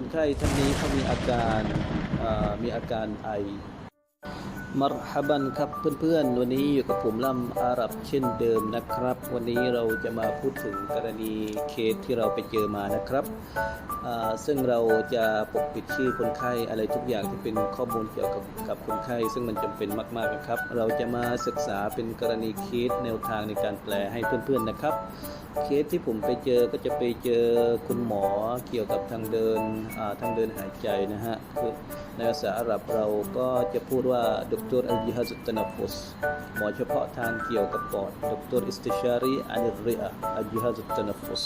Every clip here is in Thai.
คนไข้ท่านนี้เขามีอาการมีอาการไอ มารฮับันครับเพื่อนๆ วันนี้อยู่กับผมล่ำอาหรับเช่นเดิมนะครับ วันนี้เราจะมาพูดถึงกรณีเคสที่เราไปเจอมานะครับ ซึ่งเราจะปกปิดชื่อคนไข้อะไรทุกอย่างที่เป็นข้อมูลเกี่ยวกับกับคนไข้ ซึ่งมันจำเป็นมากๆนะครับ เราจะมาศึกษาเป็นกรณีเคสแนวทางในการแปลให้เพื่อนๆนะครับ เคสที่ผมไปเจอก็จะไปเจอคุณหมอเกี่ยวกับทางเดินทางเดินหายใจนะฮะในภาษาอาหรับเราก็จะพูดว่าดรอัลยิฮัซุตตนาฟุสหมอเฉพาะทางเกี่ยวกับปอดดรอิสติชารีอานิริอะอัลยิฮัซุตตนาฟุส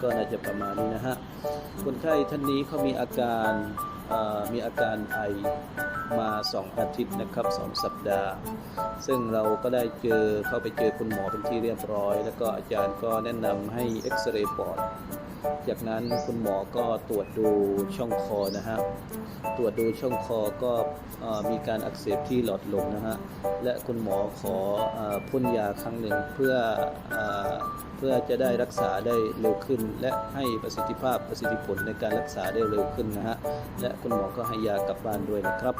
ก็น่าจะประมาณนี้นะฮะคนไข้ท่านนี้เขามีอาการมีอาการไอมา 2 อาทิตย์นะครับ2สัปดาห์ ซึ่งเราก็ได้เจอเข้าไปเจอคุณหมอเป็นที่เรียบร้อย แล้วก็อาจารย์ก็แนะนำให้เอ็กซเรย์ปอด จากนั้นคุณหมอก็ตรวจดูช่องคอนะฮะ ตรวจดูช่องคอก็เอ่อมีการอักเสบที่หลอดลมนะฮะ และคุณหมอขอเอ่อพ่นยาครั้งหนึ่งเพื่อเอ่อเพื่อจะได้รักษาได้เร็วขึ้น และให้ประสิทธิภาพประสิทธิผลในการรักษาได้เร็วขึ้นนะฮะ และคุณหมอก็ให้ยากลับบ้านด้วยนะครับ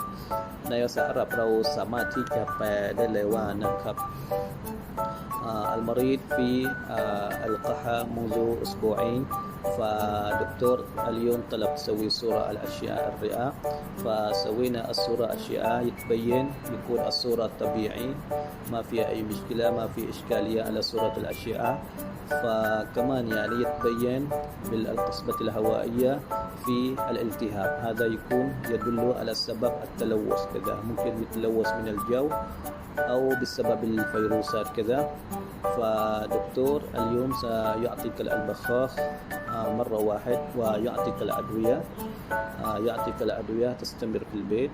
ในภาษาอาหรับเราสามารถที่จะแปลได้เลยว่านะครับ آه، المريض في آه، القحة منذ أسبوعين فدكتور اليوم طلب تسوي صورة الأشعة الرئة. فسوينا الصورة أشعة يتبين يكون الصورة طبيعي ما فيها أي مشكلة ما في إشكالية على صورة الأشعة فكمان يعني يتبين بالقصبة الهوائية في الالتهاب. هذا يكون يدل على سبب التلوث كذا. ممكن يتلوث من الجو أو بسبب الفيروسات كذا. فدكتور اليوم سيعطيك البخاخ مرة واحد ويعطيك الأدوية. آه، يعطيك الأدوية تستمر في البيت.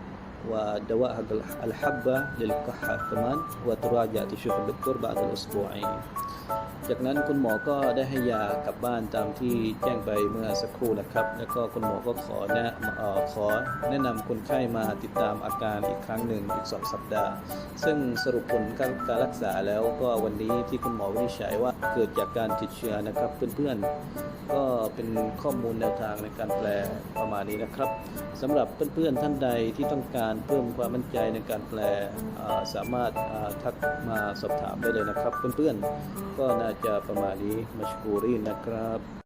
ودواء هذا الح- الحبة للكحة كمان وتراجع تشوف الدكتور بعد الأسبوعين จากนั้นคุณหมอก็ได้ให้ยากลับบ้านตามที่แจ้งไปเมื่อสักครู่นะครับ แล้วก็คุณหมอก็ขอแนะเอ่อขอแนะนำคนไข้มาติดตามอาการอีกครั้งหนึ่งอีก 2 สัปดาห์ ซึ่งสรุปผลการการรักษาแล้วก็วันนี้ที่คุณหมอวินิจฉัยว่าเกิดจากการติดเชื้อนะครับเพื่อนๆ ก็เป็นข้อมูลแนวทางในการแปลประมาณนี้นะครับสำหรับเพื่อนๆท่านใดที่ต้องการ รเพิ่มความมั่นใจในการแปลสามารถทักมาสอบถามได้เลยนะครับ เพื่อนๆ ก็น่าจะประมาณนี้มัชกูรีนนะครับ